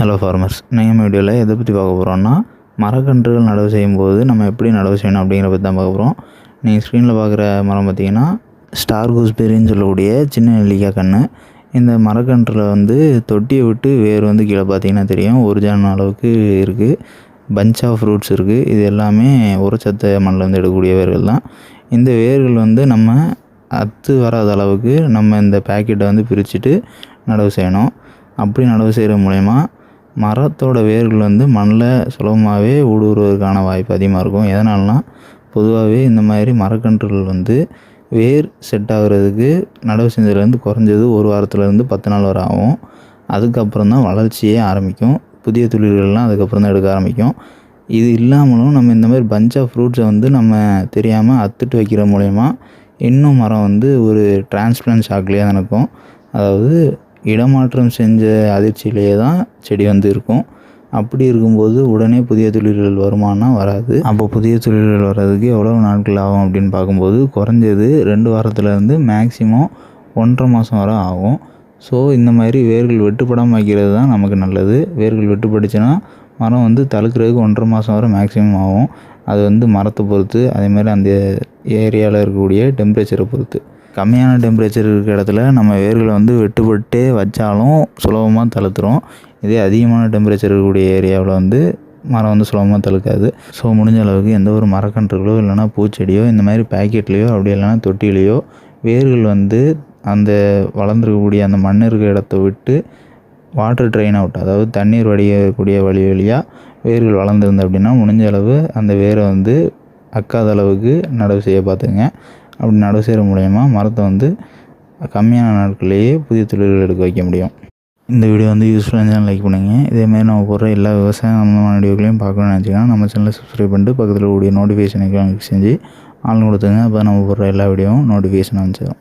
Hello farmers நம்ம வீடியோவில் எதை பற்றி பார்க்க போகிறோம்னா மரக்கன்றுகள் நடவு செய்யும்போது நம்ம எப்படி நடவு செய்யணும் அப்படிங்கிற பற்றி தான் பார்க்க போகிறோம் நீங்கள் ஸ்க்ரீனில் பார்க்குற மரம் பார்த்தீங்கன்னா ஸ்டார் கூஸ்பெரின்னு சொல்லக்கூடிய சின்ன நெல்லிக்காய் கன்று இந்த மரக்கன்றில் வந்து தொட்டியை விட்டு வேர் வந்து கீழே பார்த்தீங்கன்னா தெரியும். ஒரு அளவுக்கு இருக்குது பஞ்ச் ஆஃப் ஃப்ரூட்ஸ் இருக்குது இது எல்லாமே உரச்சத்த மண்ணிலேருந்து எடுக்கக்கூடிய வேர்கள் தான். இந்த வேர்கள் வந்து நம்ம அத்து வராத அளவுக்கு நம்ம இந்த பேக்கெட்டை வந்து பிரிச்சுட்டு நடவு செய்யணும். அப்படி நடவு செய்கிற மூலயமா மரத்தோட வேர்கள் வந்து மண்ணில் சுலபமாகவே ஊடுருவதற்கான வாய்ப்பு அதிகமாக இருக்கும். எதனாலனா பொதுவாகவே இந்த மாதிரி மரக்கன்றுகள் வந்து வேர் செட் ஆகுறதுக்கு நடவு செஞ்சதுலேருந்து குறைஞ்சது ஒரு வாரத்துலேருந்து பத்து நாள் வரை ஆகும். அதுக்கப்புறம் தான் வளர்ச்சியே ஆரம்பிக்கும். புதிய துளிர்கள்லாம் அதுக்கப்புறம் தான் எடுக்க ஆரம்பிக்கும். இது இல்லாமலும் நம்ம இந்த மாதிரி பஞ்ச் ஆஃப் ஃப்ரூட்ஸை வந்து நம்ம தெரியாமல் அத்துட்டு வைக்கிற மூலயமா இன்னும் மரம் வந்து ஒரு டிரான்ஸ்பிளன்ட் ஷாக்லேயே தான் இருக்கும் அதாவது இடமாற்றம் செஞ்ச அதிர்ச்சியிலேயே தான் செடி வந்து இருக்கும். அப்படி இருக்கும்போது உடனே புதிய தொழில்கள் வருமானம் வராது. அப்போ புதிய தொழில்கள் வர்றதுக்கு எவ்வளோ நாட்கள் ஆகும் அப்படின்னு பார்க்கும்போது குறைஞ்சது ரெண்டு வாரத்துலேருந்து மேக்ஸிமம் ஒன்றரை மாதம் வரை ஆகும். ஸோ இந்த மாதிரி வேர்கள் வெட்டுப்படாமல் வைக்கிறது தான் நமக்கு நல்லது. வேர்கள் வெட்டுப்பட்டுச்சுன்னா மரம் வந்து தழுக்கிறதுக்கு ஒன்றரை மாதம் வரை மேக்ஸிமம் ஆகும். அது வந்து மரத்தை பொறுத்து அதே மாதிரி அந்த ஏரியாவில் இருக்கக்கூடிய டெம்பரேச்சரை பொறுத்து. கம்மியான டெம்பரேச்சர் இருக்கிற இடத்துல நம்ம வேர்களை வந்து வெட்டுப்பட்டு வச்சாலும் சுலபமாக தழுத்துரும் இதே அதிகமான டெம்பரேச்சர் இருக்கக்கூடிய ஏரியாவில் வந்து மரம் வந்து சுலபமாக தழுக்காது ஸோ முடிஞ்ச அளவுக்கு எந்த ஒரு மரக்கன்றுகளோ இல்லைனா பூச்செடியோ இந்த மாதிரி பேக்கெட்லேயோ அப்படி இல்லைனா தொட்டிலையோ வேர்கள் வந்து அந்த வளர்ந்துருக்கக்கூடிய அந்த மண் இருக்கிற இடத்த விட்டு வாட்டர் ட்ரெயின் அவுட் அதாவது தண்ணீர் வடியக்கூடிய வழி வழியாக வேர்கள் வளர்ந்துருந்து அப்படின்னா முடிஞ்ச அளவு அந்த வேரை வந்து அக்காத அளவுக்கு நடவு செய்ய பார்த்துங்க அப்படி நடவு செய்கிற மூலயமா மரத்தை வந்து கம்மியான நாட்கள்லேயே புதிய தொழில்கள் எடுக்க வைக்க முடியும். இந்த வீடியோ வந்து யூஸ்ஃபுல்லாக இருந்தாலும் லைக் பண்ணுங்கள் இதேமாதிரி நம்ம போடுற எல்லா விவசாயம் சம்மந்தமான வீடியோக்களையும் பார்க்கணும்னு நினச்சிங்கன்னா நம்ம சேனலை சப்ஸ்கிரைப் பண்ணிட்டு பக்கத்தில் கூடிய நோட்டிஃபிகேஷனுக்கு செஞ்சு ஆள் கொடுத்துங்க அப்போ நம்ம போடுற எல்லா வீடியோவும் நோட்டிஃபிகேஷன் வந்துச்சிடும்